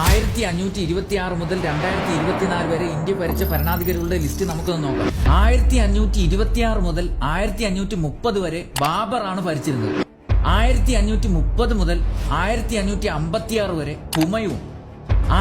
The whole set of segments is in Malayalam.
ആയിരത്തി അഞ്ഞൂറ്റി ഇരുപത്തി ആറ് മുതൽ രണ്ടായിരത്തി ഇരുപത്തിനാല് വരെ ഇന്ത്യ ഭരിച്ച ഭരണാധികാരികളുടെ ലിസ്റ്റ് നമുക്കൊന്ന് നോക്കാം. ആയിരത്തി അഞ്ഞൂറ്റി ഇരുപത്തി ആറ് മുതൽ ആയിരത്തി അഞ്ഞൂറ്റി മുപ്പത് വരെ ബാബറാണ് ഭരിച്ചിരുന്നത്. ആയിരത്തി അഞ്ഞൂറ്റി മുപ്പത് മുതൽ ആയിരത്തി അഞ്ഞൂറ്റി അമ്പത്തി ആറ് വരെ ഹുമയൂൺ.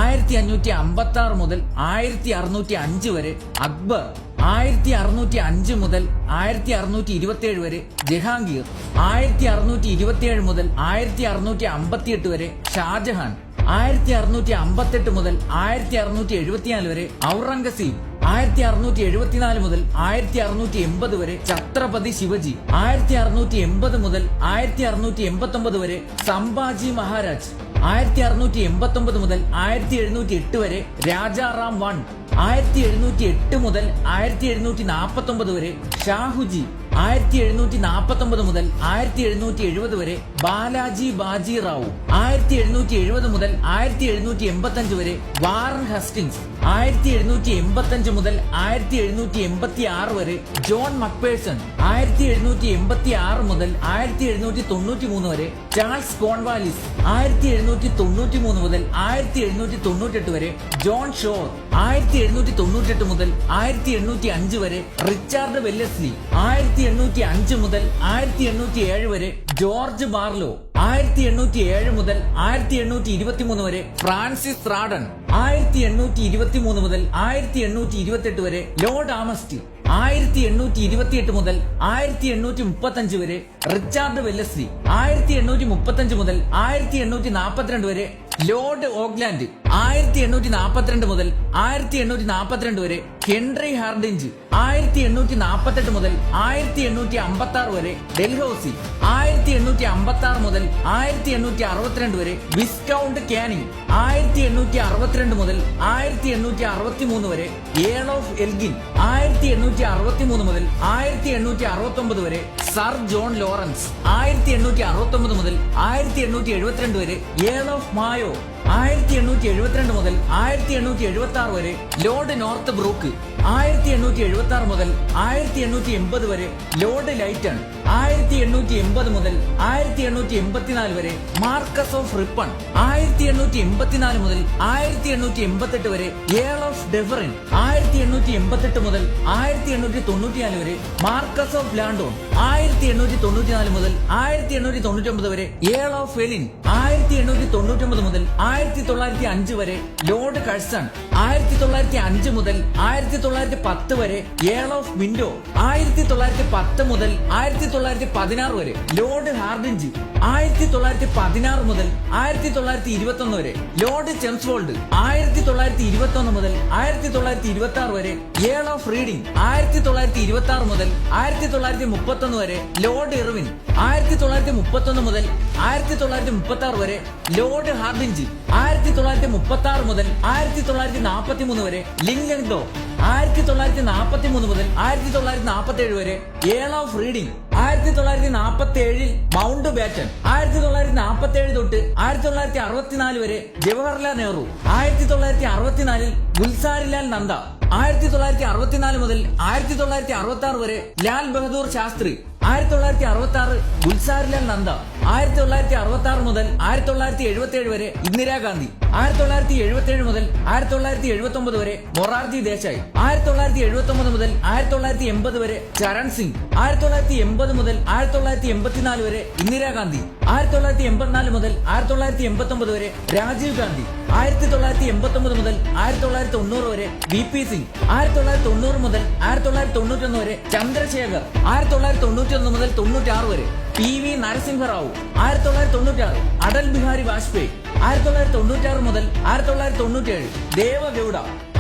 ആയിരത്തി അഞ്ഞൂറ്റി അമ്പത്തി ആറ് മുതൽ ആയിരത്തി അറുന്നൂറ്റി അഞ്ച് വരെ അക്ബർ. ആയിരത്തി അറുന്നൂറ്റി അഞ്ച് മുതൽ ആയിരത്തി അറുന്നൂറ്റി ഇരുപത്തി ഏഴ് വരെ ജഹാംഗീർ. ആയിരത്തി അറുന്നൂറ്റി ഇരുപത്തിയേഴ് മുതൽ ആയിരത്തി അറുന്നൂറ്റി അമ്പത്തിയെട്ട് വരെ ഷാജഹാൻ. ആയിരത്തി അറുന്നൂറ്റി അമ്പത്തെട്ട് മുതൽ ആയിരത്തി അറുന്നൂറ്റി എഴുപത്തിനാല് വരെ ഔറംഗസീബ് ആയിരത്തി അറുന്നൂറ്റി എഴുപത്തിനാല് മുതൽ ആയിരത്തി അറുന്നൂറ്റി എൺപത് വരെ ഛത്രപതി ശിവജി ആയിരത്തി അറുന്നൂറ്റി എൺപത് മുതൽ ആയിരത്തി അറുന്നൂറ്റി എൺപത്തി ഒമ്പത് വരെ സംഭാജി മഹാരാജ് ആയിരത്തി അറുന്നൂറ്റി എൺപത്തി ഒമ്പത് മുതൽ ആയിരത്തി എഴുന്നൂറ്റി എട്ട് വരെ രാജാറാം വൺ ആയിരത്തി എഴുന്നൂറ്റി എട്ട് മുതൽ ആയിരത്തി എഴുന്നൂറ്റി നാൽപ്പത്തി ഒമ്പത് വരെ ഷാഹുജി ആയിരത്തി എഴുന്നൂറ്റി നാൽപ്പത്തി ഒമ്പത് മുതൽ ആയിരത്തി എഴുന്നൂറ്റി എഴുപത് വരെ ബാലാജി ബാജി റാവു. ആയിരത്തി എഴുന്നൂറ്റി എഴുപത് മുതൽ ആയിരത്തി എഴുന്നൂറ്റി എൺപത്തി അഞ്ച് വരെ വാറൻ ഹസ്റ്റിൻസ് ആയിരത്തി എഴുന്നൂറ്റി എൺപത്തി അഞ്ച് മുതൽ ആയിരത്തി എഴുന്നൂറ്റി എൺപത്തി ആറ് വരെ ജോൺ മക്പേഴ്സൺ. ആയിരത്തി എഴുന്നൂറ്റി എൺപത്തി ആറ് മുതൽ ആയിരത്തി എഴുന്നൂറ്റി തൊണ്ണൂറ്റി മൂന്ന് വരെ ചാൾസ് കോൺവാലിസ്. ആയിരത്തി എഴുന്നൂറ്റി തൊണ്ണൂറ്റി മൂന്ന് മുതൽ ആയിരത്തി എഴുന്നൂറ്റി തൊണ്ണൂറ്റെട്ട് വരെ ജോൺ ഷോർ. ആയിരത്തി എഴുന്നൂറ്റി തൊണ്ണൂറ്റെട്ട് മുതൽ ആയിരത്തി എണ്ണൂറ്റി അഞ്ച് വരെ റിച്ചാർഡ് വെല്ലസ്ലി. ആയിരത്തി എണ്ണൂറ്റി അഞ്ച് മുതൽ ആയിരത്തി എണ്ണൂറ്റി ഏഴ് വരെ ജോർജ് ബാർലോ ആയിരത്തി എണ്ണൂറ്റി ഏഴ് മുതൽ ആയിരത്തി എണ്ണൂറ്റി ഇരുപത്തി മൂന്ന് വരെ ഫ്രാൻസിസ് റാഡൻ ആയിരത്തി എണ്ണൂറ്റി ഇരുപത്തി മൂന്ന് മുതൽ ആയിരത്തി എണ്ണൂറ്റി ഇരുപത്തെട്ട് വരെ ലോർഡ് ആമസ്റ്റി ആയിരത്തി എണ്ണൂറ്റി ഇരുപത്തിയെട്ട് മുതൽ ആയിരത്തി എണ്ണൂറ്റി മുപ്പത്തി അഞ്ച് വരെ റിച്ചാർഡ് വെല്ലസ്ലി ആയിരത്തി എണ്ണൂറ്റി മുപ്പത്തി അഞ്ച് മുതൽ ആയിരത്തി എണ്ണൂറ്റി നാൽപ്പത്തിരണ്ട് വരെ ലോർഡ് ഓഗ്ലാൻഡ് ആയിരത്തി എണ്ണൂറ്റി നാൽപ്പത്തിരണ്ട് മുതൽ ആയിരത്തി എണ്ണൂറ്റി നാൽപ്പത്തിരണ്ട് വരെ ഹെൻറി ഹാർഡിഞ്ച് ആയിരത്തി എണ്ണൂറ്റി നാൽപ്പത്തെട്ട് മുതൽ ആയിരത്തി എണ്ണൂറ്റി അമ്പത്തി ആറ് വരെ ഡൽഹൌസി ആയിരത്തി എണ്ണൂറ്റി അമ്പത്തി ആറ് മുതൽ ആയിരത്തി എണ്ണൂറ്റി അറുപത്തിരണ്ട് വരെ വിസ്കൗണ്ട് കാനിങ് ആയിരത്തി എണ്ണൂറ്റി അറുപത്തിരണ്ട് മുതൽ ആയിരത്തി എണ്ണൂറ്റി അറുപത്തി മൂന്ന് വരെ ഏൺ ഓഫ് എൽഗിൻ ആയിരത്തി എണ്ണൂറ്റി അറുപത്തി മൂന്ന് മുതൽ ആയിരത്തി എണ്ണൂറ്റി അറുപത്തി ഒമ്പത് വരെ സർ ജോൺ ലോറൻസ് ആയിരത്തി എണ്ണൂറ്റി അറുപത്തി ഒമ്പത് മുതൽ ആയിരത്തി എണ്ണൂറ്റി എഴുപത്തിരണ്ട് വരെ ഏൺ ഓഫ് മായോ you. ആയിരത്തി എണ്ണൂറ്റി എഴുപത്തിരണ്ട് മുതൽ ആയിരത്തി എണ്ണൂറ്റി എഴുപത്തി ആറ് വരെ ലോർഡ് നോർത്ത് ബ്രൂക്ക്. ആയിരത്തി എണ്ണൂറ്റി എഴുപത്തി ആറ് മുതൽ ആയിരത്തി എണ്ണൂറ്റി എൺപത് വരെ ലോർഡ് ലൈറ്റൺ. ആയിരത്തി എണ്ണൂറ്റി എൺപത് മുതൽ ആയിരത്തി എണ്ണൂറ്റി എൺപത്തിനാല് വരെ മാർക്കസ് ഓഫ് റിപ്പൺ. ആയിരത്തി എണ്ണൂറ്റി എൺപത്തിനാല് മുതൽ ആയിരത്തി എണ്ണൂറ്റി എൺപത്തെട്ട് വരെ ഏൾ ഓഫ് ഡെഫറിൻ ആയിരത്തി എണ്ണൂറ്റി എൺപത്തെട്ട് മുതൽ ആയിരത്തി എണ്ണൂറ്റി തൊണ്ണൂറ്റിനാല് വരെ മാർക്കസ് ഓഫ് ലാൻഡോൺ. ആയിരത്തി എണ്ണൂറ്റി തൊണ്ണൂറ്റിനാല് മുതൽ ആയിരത്തി എണ്ണൂറ്റി തൊണ്ണൂറ്റി ഒമ്പത് വരെ ഏൾ ഓഫ് എലിൻ. ആയിരത്തി എണ്ണൂറ്റി തൊണ്ണൂറ്റി ഒമ്പത് മുതൽ ആയിരത്തി തൊള്ളായിരത്തി അഞ്ച് വരെ ലോർഡ് കഴ്സൺ ആയിരത്തി തൊള്ളായിരത്തി അഞ്ച് മുതൽ ആയിരത്തി തൊള്ളായിരത്തി പത്ത് വരെ ഏൾ ഓഫ് വിൻഡോ. ആയിരത്തി തൊള്ളായിരത്തി പത്ത് മുതൽ ആയിരത്തി തൊള്ളായിരത്തി പതിനാറ് വരെ ലോർഡ് ഹാർഡിൻജി ആയിരത്തി തൊള്ളായിരത്തി പതിനാറ് മുതൽ ആയിരത്തി തൊള്ളായിരത്തി ഇരുപത്തി ഒന്ന് വരെ ലോർഡ് ചെംസ്വോൾഡ് ആയിരത്തി തൊള്ളായിരത്തി ഇരുപത്തി ഒന്ന് മുതൽ ആയിരത്തി തൊള്ളായിരത്തി ഇരുപത്തി ആറ് വരെ ഏൾ ഓഫ് റീഡിംഗ് ആയിരത്തി തൊള്ളായിരത്തി ഇരുപത്തി ആറ് മുതൽ ആയിരത്തി തൊള്ളായിരത്തി മുപ്പത്തി ഒന്ന് വരെ ലോർഡ് ഇർവിൻ. ആയിരത്തി തൊള്ളായിരത്തി മുപ്പത്തി ഒന്ന് മുതൽ ആയിരത്തി തൊള്ളായിരത്തി മുപ്പത്തി ആറ് വരെ ലോർഡ് ഹാർഡിഞ്ച് ആയിരത്തി തൊള്ളായിരത്തി മുപ്പത്തി ആറ് മുതൽ ആയിരത്തി തൊള്ളായിരത്തി നാൽപ്പത്തി മൂന്ന് വരെ ലിംഗഡോ ആയിരത്തി തൊള്ളായിരത്തി നാൽപ്പത്തി മൂന്ന് മുതൽ ആയിരത്തി തൊള്ളായിരത്തി നാൽപ്പത്തി ഏഴ് വരെ ഏൾ ഓഫ് റീഡിംഗ്. ആയിരത്തി തൊള്ളായിരത്തി നാൽപ്പത്തി ഏഴിൽ മൗണ്ട് ബാറ്റൺ. ആയിരത്തി തൊള്ളായിരത്തി നാൽപ്പത്തി ഏഴ് തൊട്ട് ആയിരത്തി തൊള്ളായിരത്തി അറുപത്തിനാല് വരെ ജവഹർലാൽ നെഹ്റു. ആയിരത്തി തൊള്ളായിരത്തി അറുപത്തിനാലിൽ ഗുൽസാരിലാൽ നന്ദ ആയിരത്തി തൊള്ളായിരത്തി അറുപത്തിനാല് മുതൽ ആയിരത്തി തൊള്ളായിരത്തി അറുപത്തി ആറ് വരെ ലാൽ ബഹദൂർ ശാസ്ത്രി. ആയിരത്തി തൊള്ളായിരത്തി അറുപത്തി ആറ് ഗുൽസാരിലാൽ നന്ദ ആയിരത്തി തൊള്ളായിരത്തി അറുപത്തി ആറ് മുതൽ ആയിരത്തി തൊള്ളായിരത്തി എഴുപത്തി ഏഴ് വരെ ഇന്ദിരാഗാന്ധി ആയിരത്തി തൊള്ളായിരത്തി എഴുപത്തി ഏഴ് മുതൽ ആയിരത്തി തൊള്ളായിരത്തി എഴുപത്തി ഒമ്പത് വരെ മൊറാർജി ദേശായി ആയിരത്തി തൊള്ളായിരത്തി എഴുപത്തി ഒമ്പത് മുതൽ ആയിരത്തി തൊള്ളായിരത്തി എൺപത് വരെ ചരൺ സിംഗ് ആയിരത്തി തൊള്ളായിരത്തി എൺപത് മുതൽ ആയിരത്തി തൊള്ളായിരത്തി എൺപത്തിനാല് വരെ ഇന്ദിരാഗാന്ധി ആയിരത്തി തൊള്ളായിരത്തി എൺപത്തിനാല് മുതൽ ആയിരത്തി തൊള്ളായിരത്തി എൺപത്തി ഒമ്പത് വരെ രാജീവ് ഗാന്ധി ആയിരത്തി തൊള്ളായിരത്തി എൺപത്തി ഒമ്പത് മുതൽ ആയിരത്തി തൊള്ളായിരത്തി തൊണ്ണൂറ് വരെ വി പി സിംഗ് ആയിരത്തി തൊള്ളായിരത്തി തൊണ്ണൂറ് മുതൽ ആയിരത്തി തൊള്ളായിരത്തി തൊണ്ണൂറ്റി ഒന്ന് വരെ ചന്ദ്രശേഖർ ആയിരത്തി തൊള്ളായിരത്തി തൊണ്ണൂറ്റി ഒന്ന് മുതൽ തൊണ്ണൂറ്റി ആറ് വരെ. പി വി നരസിംഹറാവു ആയിരത്തി തൊള്ളായിരത്തി തൊണ്ണൂറ്റി ആറ് അടൽ ബിഹാരി വാജ്പേയി ആയിരത്തി തൊള്ളായിരത്തി തൊണ്ണൂറ്റി ആറ് മുതൽ ആയിരത്തി തൊള്ളായിരത്തി തൊണ്ണൂറ്റി ഏഴ് ദേവഗൌഡ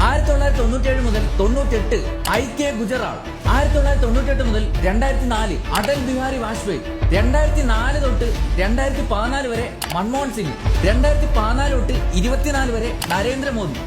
ആയിരത്തി തൊള്ളായിരത്തി തൊണ്ണൂറ്റി ഏഴ് മുതൽ തൊണ്ണൂറ്റെട്ട് ഐ കെ ഗുജറാൾ ആയിരത്തി തൊള്ളായിരത്തി തൊണ്ണൂറ്റെട്ട് മുതൽ രണ്ടായിരത്തി നാല് അടൽ ബിഹാരി വാജ്പേയി രണ്ടായിരത്തി നാല് തൊട്ട് രണ്ടായിരത്തി പതിനാല് വരെ മൻമോഹൻ സിംഗ് രണ്ടായിരത്തി പതിനാല് തൊട്ട് ഇരുപത്തിനാല് വരെ നരേന്ദ്രമോദി.